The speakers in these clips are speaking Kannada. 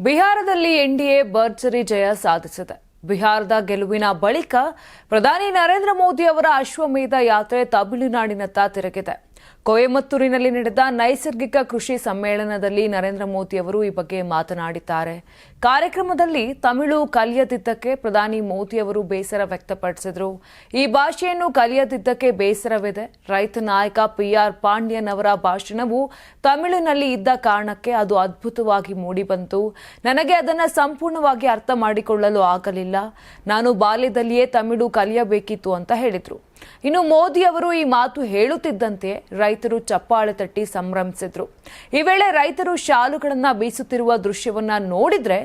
ಬಿಹಾರದಲ್ಲಿ ಎನ್ಡಿಎ ಭರ್ಜರಿ ಜಯ ಸಾಧಿಸಿದೆ. ಬಿಹಾರದ ಗೆಲುವಿನ ಬಳಿಕ ಪ್ರಧಾನಿ ನರೇಂದ್ರ ಮೋದಿ ಅವರ ಅಶ್ವಮೇಧ ಯಾತ್ರೆ ತಮಿಳುನಾಡಿನತ್ತ ತಿರುಗಿದೆ. ಕೊಯಮತ್ತೂರಿನಲ್ಲಿ ನಡೆದ ನೈಸರ್ಗಿಕ ಕೃಷಿ ಸಮ್ಮೇಳನದಲ್ಲಿ ನರೇಂದ್ರ ಮೋದಿ ಅವರು ಈ ಬಗ್ಗೆ ಮಾತನಾಡಿದ್ದಾರೆ. ಕಾರ್ಯಕ್ರಮದಲ್ಲಿ ತಮಿಳು ಕಲಿಯದಿದ್ದಕ್ಕೆ ಪ್ರಧಾನಿ ಮೋದಿ ಅವರು ಬೇಸರ ವ್ಯಕ್ತಪಡಿಸಿದರು. ಈ ಭಾಷೆಯನ್ನು ಕಲಿಯದಿದ್ದಕ್ಕೆ ಬೇಸರವಿದೆ. ರೈತ ನಾಯಕ ಪಿಆರ್ ಪಾಂಡ್ಯನ್ ಅವರ ಭಾಷಣವು ತಮಿಳಿನಲ್ಲಿ ಇದ್ದ ಕಾರಣಕ್ಕೆ ಅದು ಅದ್ಭುತವಾಗಿ ಮೂಡಿಬಂತು. ನನಗೆ ಅದನ್ನು ಸಂಪೂರ್ಣವಾಗಿ ಅರ್ಥ ಮಾಡಿಕೊಳ್ಳಲು ಆಗಲಿಲ್ಲ. ನಾನು ಬಾಲ್ಯದಲ್ಲಿಯೇ ತಮಿಳು ಕಲಿಯಬೇಕಿತ್ತು ಅಂತ ಹೇಳಿದರು. ಇನ್ನು ಮೋದಿ ಅವರು ಈ ಮಾತು ಹೇಳುತ್ತಿದ್ದಂತೆ ರೈತರು ಚಪ್ಪಾಳೆ ತಟ್ಟಿ ಸಂಭ್ರಮಿಸಿದ್ರು. ಈ ವೇಳೆ ರೈತರು ಶಾಲುಗಳನ್ನ ಬೀಸುತ್ತಿರುವ ದೃಶ್ಯವನ್ನ ನೋಡಿದ್ರೆ,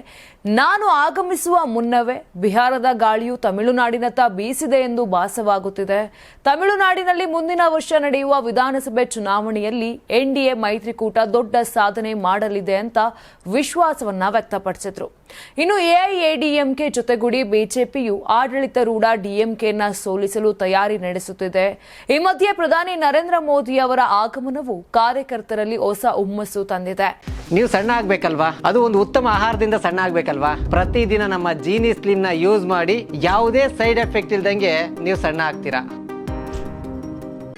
ನಾನು ಆಗಮಿಸುವ ಮುನ್ನವೇ ಬಿಹಾರದ ಗಾಳಿಯು ತಮಿಳುನಾಡಿನತ್ತ ಬೀಸಿದೆ ಎಂದು ಭಾಸವಾಗುತ್ತಿದೆ. ತಮಿಳುನಾಡಿನಲ್ಲಿ ಮುಂದಿನ ವರ್ಷ ನಡೆಯುವ ವಿಧಾನಸಭೆ ಚುನಾವಣೆಯಲ್ಲಿ ಎನ್ಡಿಎ ಮೈತ್ರಿಕೂಟ ದೊಡ್ಡ ಸಾಧನೆ ಮಾಡಲಿದೆ ಅಂತ ವಿಶ್ವಾಸವನ್ನ ವ್ಯಕ್ತಪಡಿಸಿದ್ರು. ಇನ್ನು ಎಐಎಡಿಎಂಕೆ ಜೊತೆಗೂಡಿ ಬಿಜೆಪಿಯು ಆಡಳಿತಾರೂಢ ಡಿಎಂಕೆನ ಸೋಲಿಸಲು ತಯಾರಿ ನಡೆಸುತ್ತಿದೆ. ಈ ಮಧ್ಯೆ ಪ್ರಧಾನಿ ನರೇಂದ್ರ ಮೋದಿ ಅವರ ಆಗಮನವು ಕಾರ್ಯಕರ್ತರಲ್ಲಿ ಹೊಸ ಹುಮ್ಮಸ್ಸು ತಂದಿದೆ. ನೀವು ಸಣ್ಣ ಆಗ್ಬೇಕಲ್ವಾ? ಅದು ಒಂದು ಉತ್ತಮ ಆಹಾರದಿಂದ ಸಣ್ಣ ಆಗ್ಬೇಕಲ್ವಾ? ಪ್ರತಿದಿನ ನಮ್ಮ ಜೀನಿ ಸ್ಲಿಮ್ನ ಯೂಸ್ ಮಾಡಿ ಯಾವುದೇ ಸೈಡ್ ಎಫೆಕ್ಟ್ ಇಲ್ದಂಗೆ ನೀವು ಸಣ್ಣ ಆಗ್ತೀರಾ?